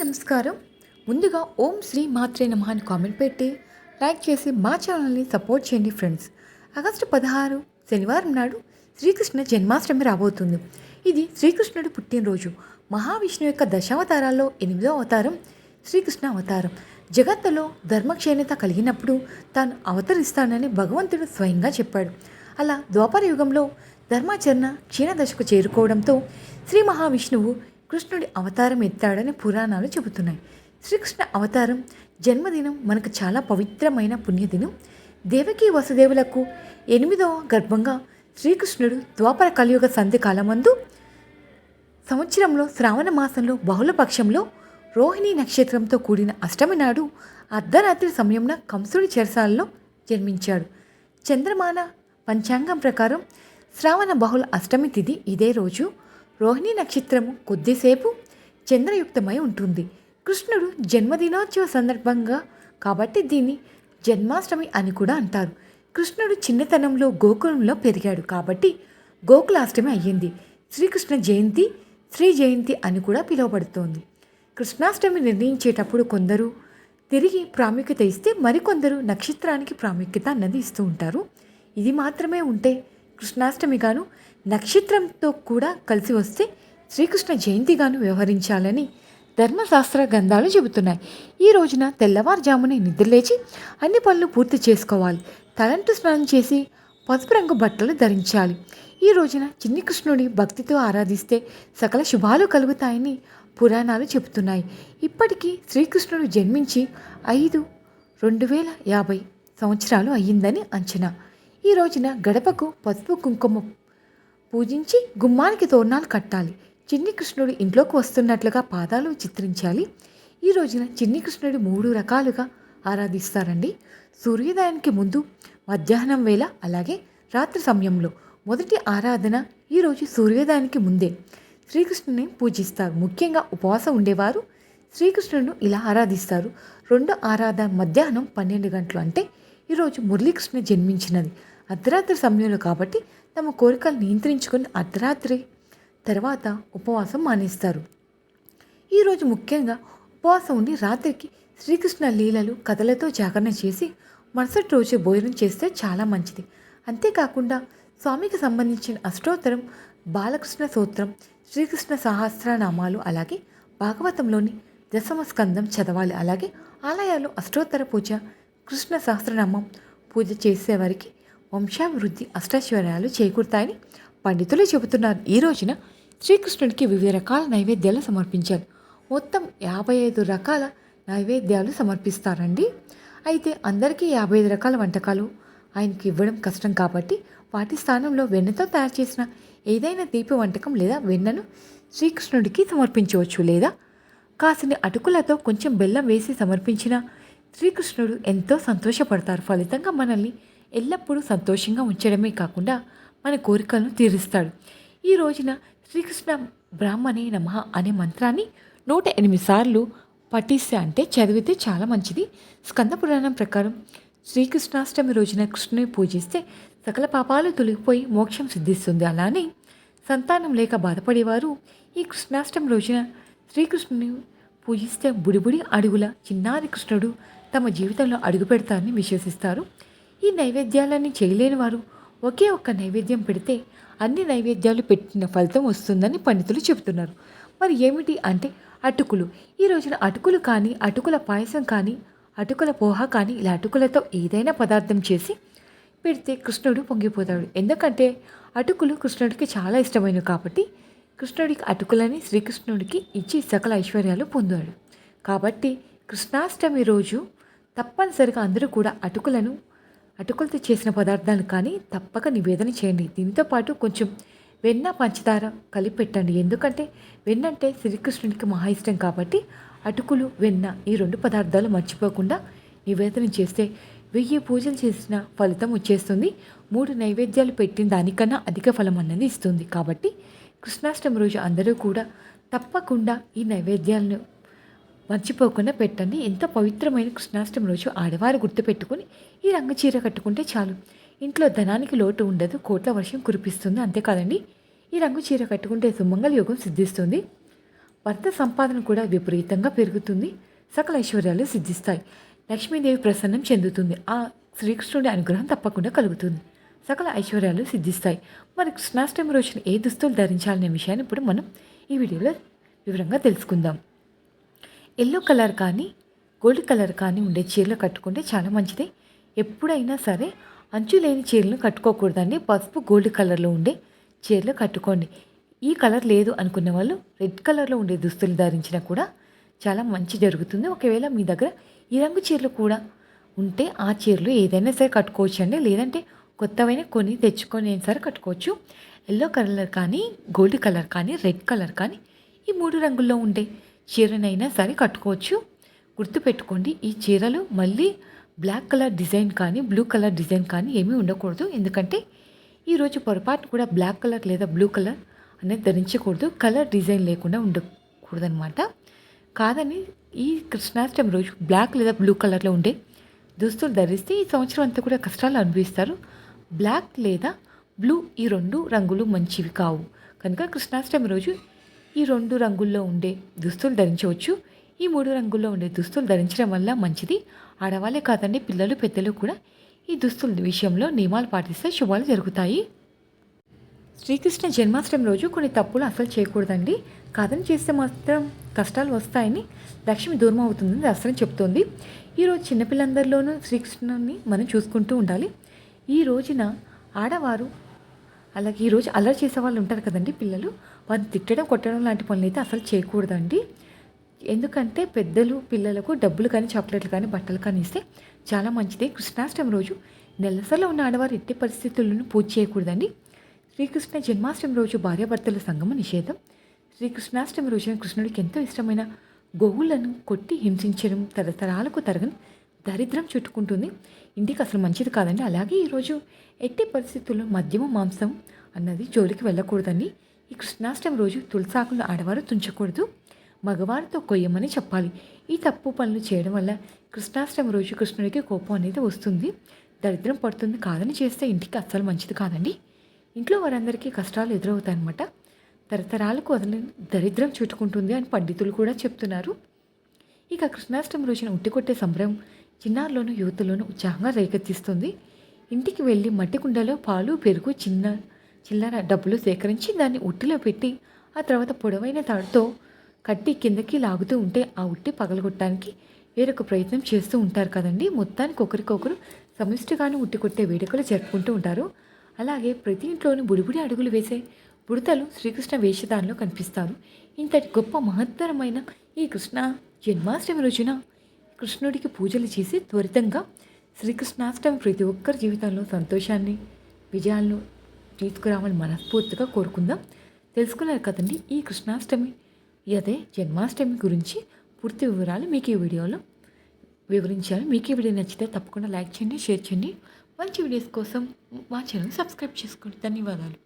నమస్కారం. ముందుగా ఓం శ్రీ మాత్రే నమ అని కామెంట్ పెట్టి లైక్ చేసి మా ఛానల్ని సపోర్ట్ చేయండి ఫ్రెండ్స్. ఆగస్టు పదహారు శనివారం నాడు శ్రీకృష్ణ జన్మాష్టమి రాబోతుంది. ఇది శ్రీకృష్ణుడి పుట్టినరోజు. మహావిష్ణువు యొక్క దశావతారాల్లో ఎనిమిదో అవతారం శ్రీకృష్ణ అవతారం. జగత్తులో ధర్మక్షీణత కలిగినప్పుడు తాను అవతరిస్తానని భగవంతుడు స్వయంగా చెప్పాడు. అలా ద్వాపర యుగంలో ధర్మాచరణ క్షీణదశకు చేరుకోవడంతో శ్రీ మహావిష్ణువు కృష్ణుడి అవతారం ఎత్తాడని పురాణాలు చెబుతున్నాయి. శ్రీకృష్ణ అవతారం జన్మదినం మనకు చాలా పవిత్రమైన పుణ్యదినం. దేవకీ వసుదేవులకు ఎనిమిదవ గర్భంగా శ్రీకృష్ణుడు ద్వాపర కలియుగ సంధి కాలమందు సంవత్సరంలో శ్రావణ మాసంలో బహుళపక్షంలో రోహిణి నక్షత్రంతో కూడిన అష్టమి నాడు అర్ధరాత్రి సమయంలో కంసుడి చెరసాలలో జన్మించాడు. చంద్రమాన పంచాంగం ప్రకారం శ్రావణ బహుళ అష్టమి తిథి ఇదే రోజు. రోహిణి నక్షత్రము కొద్దిసేపు చంద్రయుక్తమై ఉంటుంది. కృష్ణుడు జన్మదినోత్సవ సందర్భంగా కాబట్టి దీన్ని జన్మాష్టమి అని కూడా అంటారు. కృష్ణుడు చిన్నతనంలో గోకులంలో పెరిగాడు కాబట్టి గోకులాష్టమి అయ్యింది. శ్రీకృష్ణ జయంతి శ్రీ జయంతి అని కూడా పిలువబడుతోంది. కృష్ణాష్టమి నిర్ణయించేటప్పుడు కొందరు తిరిగి ప్రాముఖ్యత ఇస్తే మరికొందరు నక్షత్రానికి ప్రాముఖ్యత అన్నది ఇస్తూ ఉంటారు. ఇది మాత్రమే ఉంటే కృష్ణాష్టమిగాను నక్షత్రంతో కూడా కలిసి వస్తే శ్రీకృష్ణ జయంతిగాను వ్యవహరించాలని ధర్మశాస్త్ర గ్రంథాలు చెబుతున్నాయి. ఈ రోజున తెల్లవారుజామునే నిద్రలేచి అన్ని పనులు పూర్తి చేసుకోవాలి. తలంటు స్నానం చేసి పసుపు రంగు బట్టలు ధరించాలి. ఈ రోజున చిన్ని కృష్ణుడి భక్తితో ఆరాధిస్తే సకల శుభాలు కలుగుతాయని పురాణాలు చెబుతున్నాయి. ఇప్పటికీ శ్రీకృష్ణుడు జన్మించి ఐదు రెండు వేల యాభై సంవత్సరాలు అయ్యిందని అంచనా. ఈ రోజున గడపకు పసుపు కుంకుమ పూజించి గుమ్మానికి తోరణాలు కట్టాలి. చిన్ని కృష్ణుడు ఇంట్లోకి వస్తున్నట్లుగా పాదాలు చిత్రించాలి. ఈ రోజున చిన్ని కృష్ణుడు మూడు రకాలుగా ఆరాధిస్తారండి. సూర్యోదయానికి ముందు మధ్యాహ్నం వేళ అలాగే రాత్రి సమయంలో. మొదటి ఆరాధన ఈరోజు సూర్యోదయానికి ముందే. శ్రీకృష్ణుని పూజిస్తారు. ముఖ్యంగా ఉపవాసం ఉండేవారు శ్రీకృష్ణుడు ఇలా ఆరాధిస్తారు. రెండో ఆరాధన మధ్యాహ్నం పన్నెండు గంటలు అంటే ఈరోజు మురళీకృష్ణ జన్మించినది. అర్ధరాత్రి సమయంలో కాబట్టి తమ కోరికలు నియంత్రించుకుని అర్ధరాత్రి తర్వాత ఉపవాసం మానేస్తారు. ఈరోజు ముఖ్యంగా ఉపవాసం ఉండి రాత్రికి శ్రీకృష్ణ లీలలు కథలతో జాగరణ చేసి మరుసటి రోజు భోజనం చేస్తే చాలా మంచిది. అంతేకాకుండా స్వామికి సంబంధించిన అష్టోత్తరం బాలకృష్ణ సూత్రం శ్రీకృష్ణ సహస్రనామాలు అలాగే భాగవతంలోని దశమ స్కందం చదవాలి. అలాగే ఆలయాల్లో అష్టోత్తర పూజ కృష్ణ సహస్రనామం పూజ చేసేవారికి వంశాభివృద్ధి అష్టైశ్వర్యాలు చేకూరుతాయని పండితులు చెబుతున్నారు. ఈ రోజున శ్రీకృష్ణుడికి వివిధ రకాల నైవేద్యాలు సమర్పించారు. మొత్తం యాభై ఐదు రకాల నైవేద్యాలు సమర్పిస్తారండి. అయితే అందరికీ యాభై ఐదు రకాల వంటకాలు ఆయనకి ఇవ్వడం కష్టం కాబట్టి వాటి స్థానంలో వెన్నతో తయారు చేసిన ఏదైనా తీపి వంటకం లేదా వెన్నను శ్రీకృష్ణుడికి సమర్పించవచ్చు లేదా కాసిన అటుకులతో కొంచెం బెల్లం వేసి సమర్పించిన శ్రీకృష్ణుడు ఎంతో సంతోషపడతారు. ఫలితంగా మనల్ని ఎల్లప్పుడూ సంతోషంగా ఉంచడమే కాకుండా మన కోరికలను తీరుస్తాడు. ఈ రోజున శ్రీకృష్ణ బ్రాహ్మణే నమ అనే మంత్రాన్ని నూట ఎనిమిది సార్లు పఠిస్తే అంటే చదివితే చాలా మంచిది. స్కంద పురాణం ప్రకారం శ్రీకృష్ణాష్టమి రోజున కృష్ణుని పూజిస్తే సకల పాపాలు తొలగిపోయి మోక్షం సిద్ధిస్తుంది. అలానే సంతానం లేక బాధపడేవారు ఈ కృష్ణాష్టమి రోజున శ్రీకృష్ణుని పూజిస్తే బుడిబుడి అడుగుల చిన్నారి కృష్ణుడు తమ జీవితంలో అడుగు పెడతారని విశ్వసిస్తారు. ఈ నైవేద్యాలన్నీ చేయలేని వారు ఒకే ఒక్క నైవేద్యం పెడితే అన్ని నైవేద్యాలు పెట్టిన ఫలితం వస్తుందని పండితులు చెబుతున్నారు. మరి ఏమిటి అంటే అటుకులు. ఈ రోజున అటుకులు కానీ అటుకుల పాయసం కానీ అటుకుల పోహ కానీ ఇలా అటుకులతో ఏదైనా పదార్థం చేసి పెడితే కృష్ణుడు పొంగిపోతాడు. ఎందుకంటే అటుకులు కృష్ణుడికి చాలా ఇష్టమైనవి కాబట్టి కృష్ణుడికి అటుకులని శ్రీకృష్ణుడికి ఇచ్చి సకల ఐశ్వర్యాలు పొందాడు. కాబట్టి కృష్ణాష్టమి రోజు తప్పనిసరిగా అందరూ కూడా అటుకులను అటుకులతో చేసిన పదార్థాలు కానీ తప్పక నివేదన చేయండి. దీంతో పాటు కొంచెం వెన్న పంచదార కలిపి పెట్టండి. ఎందుకంటే వెన్న అంటే శ్రీకృష్ణుడికి మహా ఇష్టం కాబట్టి అటుకులు వెన్న ఈ రెండు పదార్థాలు మర్చిపోకుండా నివేదన చేస్తే వెయ్యి పూజలు చేసిన ఫలితం వచ్చేస్తుంది. మూడు నైవేద్యాలు పెట్టిన దానికన్నా అధిక ఫలం అన్నది ఇస్తుంది. కాబట్టి కృష్ణాష్టమి రోజు అందరూ కూడా తప్పకుండా ఈ నైవేద్యాలను మర్చిపోకుండా పెట్టండి. ఎంత పవిత్రమైన కృష్ణాష్టమి రోజు ఆడవారు గుర్తుపెట్టుకొని ఈ రంగు చీర కట్టుకుంటే చాలు. ఇంట్లో ధనానికి లోటు ఉండదు కోట్ల వర్షం కురిపిస్తుంది అంతేకాదండి ఈ రంగు చీర కట్టుకుంటే సుమంగళ యోగం సిద్ధిస్తుంది. భర్త సంపాదన కూడా విపరీతంగా పెరుగుతుంది. సకల ఐశ్వర్యాలు సిద్ధిస్తాయి. లక్ష్మీదేవి ప్రసన్నం చెందుతుంది. ఆ శ్రీకృష్ణుడి అనుగ్రహం తప్పకుండా కలుగుతుంది. సకల ఐశ్వర్యాలు సిద్ధిస్తాయి. మరి కృష్ణాష్టమి రోజున ఏ దుస్తులు ధరించాలనే విషయాన్ని ఇప్పుడు మనం ఈ వీడియోలో వివరంగా తెలుసుకుందాం. ఎల్లో కలర్ కానీ గోల్డ్ కలర్ కానీ ఉండే చీరలు కట్టుకుంటే చాలా మంచిది. ఎప్పుడైనా సరే అంచు లేని చీరలను కట్టుకోకూడదండి. పసుపు గోల్డ్ కలర్లో ఉండే చీరలు కట్టుకోండి. ఈ కలర్ లేదు అనుకున్న వాళ్ళు రెడ్ కలర్లో ఉండే దుస్తులు ధరించినా కూడా చాలా మంచి జరుగుతుంది. ఒకవేళ మీ దగ్గర ఈ రంగు చీరలు కూడా ఉంటే ఆ చీరలు ఏదైనా సరే కట్టుకోవచ్చు అండి లేదంటే కొత్తవైన కొన్ని తెచ్చుకొని సరే కట్టుకోవచ్చు. ఎల్లో కలర్ కానీ గోల్డ్ కలర్ కానీ రెడ్ కలర్ కానీ ఈ మూడు రంగుల్లో ఉండే చీరనైనా సరే కట్టుకోవచ్చు. గుర్తుపెట్టుకోండి ఈ చీరలు మళ్ళీ బ్లాక్ కలర్ డిజైన్ కానీ బ్లూ కలర్ డిజైన్ కానీ ఏమీ ఉండకూడదు. ఎందుకంటే ఈరోజు పొరపాటు కూడా బ్లాక్ కలర్ లేదా బ్లూ కలర్ అనేది ధరించకూడదు. కలర్ డిజైన్ లేకుండా ఉండకూడదనమాట కాదని ఈ కృష్ణాష్టమి రోజు బ్లాక్ లేదా బ్లూ కలర్లో ఉండే దుస్తులు ధరిస్తే ఈ సంవత్సరం అంతా కూడా కష్టాలు అనుభవిస్తారు. బ్లాక్ లేదా బ్లూ ఈ రెండు రంగులు మంచివి కావు. కనుక కృష్ణాష్టమి రోజు ఈ రెండు రంగుల్లో ఉండే దుస్తులు ధరించవచ్చు. ఈ మూడు రంగుల్లో ఉండే దుస్తులు ధరించడం వల్ల మంచిది. ఆడవాళ్ళే కాదండి పిల్లలు పెద్దలు కూడా ఈ దుస్తుల విషయంలో నియమాలు పాటిస్తే శుభాలు జరుగుతాయి. శ్రీకృష్ణ జన్మాష్టమి రోజు కొన్ని తప్పులు అసలు చేయకూడదండి. కాదని చేస్తే మాత్రం కష్టాలు వస్తాయని లక్ష్మి దూరం అవుతుందని శాస్త్రం చెప్తోంది ఈరోజు చిన్నపిల్లందరిలోనూ శ్రీకృష్ణుని మనం చూసుకుంటూ ఉండాలి. ఈ రోజున ఆడవారు అలాగే ఈరోజు అల్లరి చేసే వాళ్ళు ఉంటారు కదండి పిల్లలు వారిని తిట్టడం కొట్టడం లాంటి పనులు అయితే అసలు చేయకూడదండి. ఎందుకంటే పెద్దలు పిల్లలకు డబ్బులు కానీ చాక్లెట్లు కానీ బట్టలు కానీ ఇస్తే చాలా మంచిది. కృష్ణాష్టమి రోజు నెలసరిలో ఉన్న ఆడవారు ఎట్టి పరిస్థితులను పూజ చేయకూడదండి. శ్రీకృష్ణ జన్మాష్టమి రోజు భార్యాభర్తల సంగమ నిషేధం. శ్రీకృష్ణాష్టమి రోజున కృష్ణుడికి ఎంతో ఇష్టమైన గోవులను కొట్టి హింసించడం తరతరాలకు తరగని దరిద్రం చుట్టుకుంటుంది. ఇంటికి అసలు మంచిది కాదండి. అలాగే ఈరోజు ఎట్టి పరిస్థితుల్లో మద్యము మాంసం అన్నది జోలికి వెళ్ళకూడదండి. ఈ కృష్ణాష్టమి రోజు తులసాకులు ఆడవారు తుంచకూడదు. మగవారితో కొయ్యమని చెప్పాలి. ఈ తప్పు పనులు చేయడం వల్ల కృష్ణాష్టమి రోజు కృష్ణుడికి కోపం అనేది వస్తుంది. దరిద్రం పడుతుంది. కాదని చేస్తే ఇంటికి అస్సలు మంచిది కాదండి. ఇంట్లో వారందరికీ కష్టాలు ఎదురవుతాయన్నమాట. తరతరాలకు వదిలి దరిద్రం చుట్టుకుంటుంది అని పండితులు కూడా చెప్తున్నారు. ఇక కృష్ణాష్టమి రోజున ఉట్టి కొట్టే సంబరం చిన్నారులోను యువతలోను ఉత్సాహంగా రేకెత్తిస్తుంది. ఇంటికి వెళ్ళి మట్టి కుండలో పాలు పెరుగు చిన్న చిల్లర డబ్బులు సేకరించి దాన్ని ఉట్టిలో పెట్టి ఆ తర్వాత పొడవైన తాడుతో కట్టి కిందకి లాగుతూ ఉంటే ఆ ఉట్టి పగలగొట్టడానికి వేరొక ప్రయత్నం చేస్తూ ఉంటారు కదండి. మొత్తానికి ఒకరికొకరు సమిష్టిగాను ఉట్టి కొట్టే వేడుకలు జరుపుకుంటూ ఉంటారు. అలాగే ప్రతి ఇంట్లోనూ బుడిబుడి అడుగులు వేసే బుడతలు శ్రీకృష్ణ వేషధారణలో కనిపిస్తారు. ఇంతటి గొప్ప మహత్తరమైన ఈ కృష్ణ జన్మాష్టమి రోజున కృష్ణుడికి పూజలు చేసి త్వరితంగా శ్రీకృష్ణాష్టమి ప్రతి ఒక్కరి జీవితంలో సంతోషాన్ని విజయాలను తీసుకురావాలని మనస్ఫూర్తిగా కోరుకుందాం. తెలుసుకున్నారు కదండి ఈ కృష్ణాష్టమి అదే జన్మాష్టమి గురించి పూర్తి వివరాలు మీకు ఈ వీడియోలో వివరించాను మీకు ఈ వీడియో నచ్చితే తప్పకుండా లైక్ చేయండి షేర్ చేయండి. మంచి వీడియోస్ కోసం మా ఛానల్ సబ్స్క్రైబ్ చేసుకోండి. ధన్యవాదాలు.